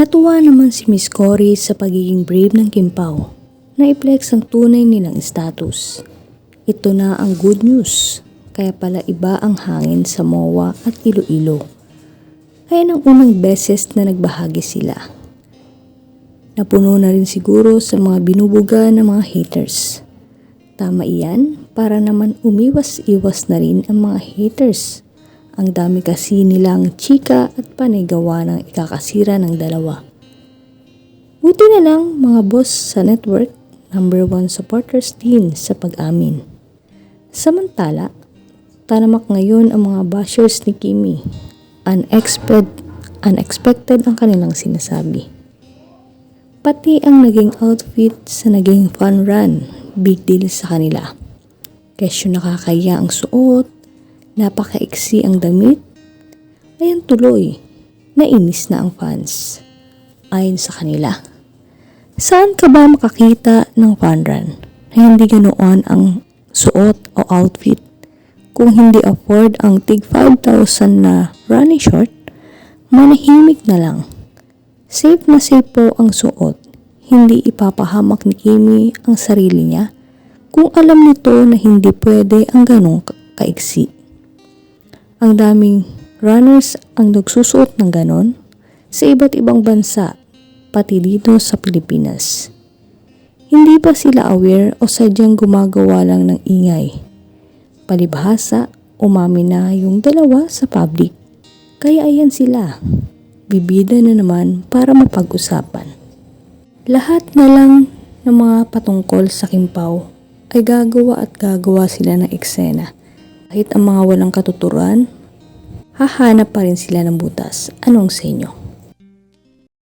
Natuwa naman si Miss Cory sa pagiging brave ng Kimpaw na i-flex ang tunay nilang status. Ito na ang good news, kaya pala iba ang hangin sa MOA at Iloilo. Ayan ang unang beses na nagbahagi sila. Napuno na rin siguro sa mga binubuga ng mga haters. Tama iyan para naman umiwas-iwas na rin ang mga haters. Ang dami kasi nilang chika at panigawa ng ikakasira ng dalawa. Buti na lang mga boss sa network, number one supporters din sa pag-amin. Samantala, tanamak ngayon ang mga bashers ni Kimi. Unexpected, unexpected ang kanilang sinasabi. Pati ang naging outfit sa naging fun run, big deal sa kanila. Kesyo nakakaya ang suot, napakaiksi ang damit, ayan tuloy, nainis na ang fans. Ayon sa kanila. Saan ka ba makakita ng fun run na hindi ganoon ang suot o outfit kung hindi afford ang tig 5,000 na running short, manahimik na lang. Safe na safe po ang suot. Hindi ipapahamak ni Kimi ang sarili niya kung alam nito na hindi pwede ang ganong ka- kaiksi. Ang daming runners ang nagsusuot ng ganon sa iba't ibang bansa, pati dito sa Pilipinas. Hindi pa sila aware o sadyang gumagawa lang ng ingay. Palibhasa, umami na yung dalawa sa public. Kaya ayan sila. Bibida na naman para mapag-usapan. Lahat na lang ng mga patungkol sa Kimpaw ay gagawa at gagawa sila ng eksena. Kahit ang mga walang katuturan, hahanap pa rin sila ng butas. Anong sa inyo?